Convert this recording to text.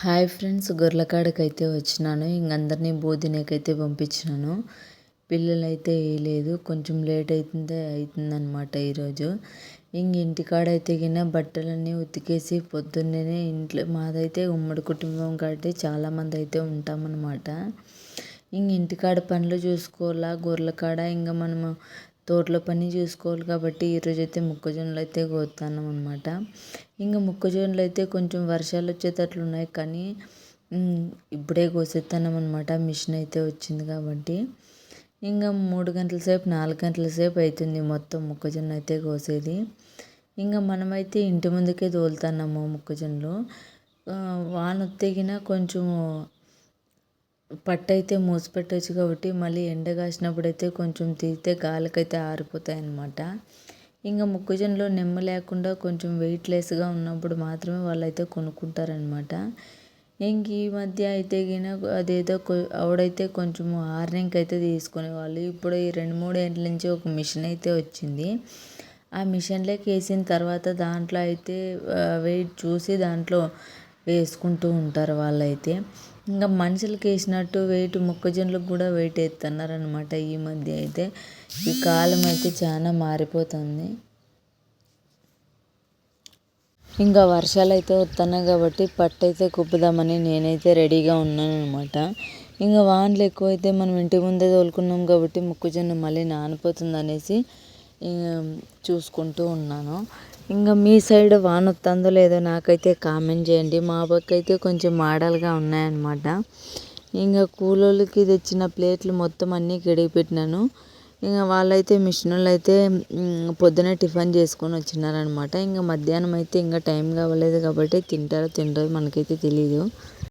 Hi friends గొర్రెకాడకి అయితే వచ్చినాను. ఇంక అందరినీ బోధినేకైతే పంపించినాను. పిల్లలైతే వేయలేదు కొంచెం లేట్ అవుతుందే అవుతుందన్నమాట ఈరోజు. ఇంక ఇంటికాడ అయితే గిన బట్టలన్నీ ఉతికేసి పొద్దున్నే ఇంట్లో మాదైతే ఉమ్మడి కుటుంబం కాబట్టి చాలామంది అయితే ఉంటామన్నమాట. ఇంక ఇంటికాడ పనులు చూసుకోవాలా గొర్రెల కాడ? ఇంకా మనము తోటలో పని చూసుకోవాలి కాబట్టి ఈరోజు అయితే మొక్కజొన్నలు అయితే కోస్తున్నాం అనమాట ఇంకా మొక్కజొన్నలు అయితే కొంచెం వర్షాలు వచ్చేటట్లు ఉన్నాయి కానీ ఇప్పుడే కోసేస్తున్నాం అనమాట మిషన్ అయితే వచ్చింది కాబట్టి. ఇంకా మూడు గంటల సేపు నాలుగు గంటల సేపు అవుతుంది మొత్తం మొక్కజొన్న అయితే కోసేది. ఇంకా మనమైతే ఇంటి ముందుకే తోలుతున్నాము మొక్కజొన్నలు. వాన తెగిన కొంచెం పట్టు అయితే మూసి పెట్టచ్చు కాబట్టి మళ్ళీ ఎండ కాసినప్పుడు అయితే కొంచెం తీస్తే గాలికైతే ఆరిపోతాయి అన్నమాట ఇంకా మొక్కజొన్నలో నెమ్మ లేకుండా కొంచెం వెయిట్లెస్గా ఉన్నప్పుడు మాత్రమే వాళ్ళైతే కొనుక్కుంటారనమాట ఇంక ఈ మధ్య అయితే గిన అదేదో ఆవిడైతే కొంచెం ఆర్నింగ్ అయితే తీసుకునేవాళ్ళు. ఇప్పుడు ఈ రెండు మూడు ఏళ్ళ నుంచి ఒక మిషన్ అయితే వచ్చింది. ఆ మిషన్లోకి వేసిన తర్వాత దాంట్లో అయితే వెయిట్ చూసి దాంట్లో వేసుకుంటూ ఉంటారు వాళ్ళైతే. ఇంకా మనుషులకి వేసినట్టు వెయిట్ మొక్కజొన్నలకు కూడా వెయిట్ ఎత్తున్నారనమాట ఈ మధ్య అయితే. ఈ కాలం అయితే చాలా మారిపోతుంది. ఇంకా వర్షాలు అయితే వస్తున్నాయి కాబట్టి పట్టు అయితే కుప్పుదామని నేనైతే రెడీగా ఉన్నాను అనమాట ఇంకా వానలు ఎక్కువైతే మనం ఇంటి ముందే తోలుకున్నాం కాబట్టి మొక్కజొన్న మళ్ళీ నానిపోతుంది అనేసి చూసుకుంటూ ఉన్నాను. ఇంకా మీ సైడ్ వాన వస్తుందో లేదో నాకైతే కామెంట్ చేయండి. మా పక్క అయితే కొంచెం మోడల్గా ఉన్నాయన్నమాట. ఇంకా కూలోళ్ళకి తెచ్చిన ప్లేట్లు మొత్తం అన్నీ కడిగి పెట్టినాను ఇంకా వాళ్ళైతే మిషన్ అయితే పొద్దున టిఫిన్ చేసుకొని వచ్చినారనమాట ఇంకా మధ్యాహ్నం అయితే ఇంకా టైం కావలేదు కాబట్టి తింటారో తినరో మనకైతే తెలియదు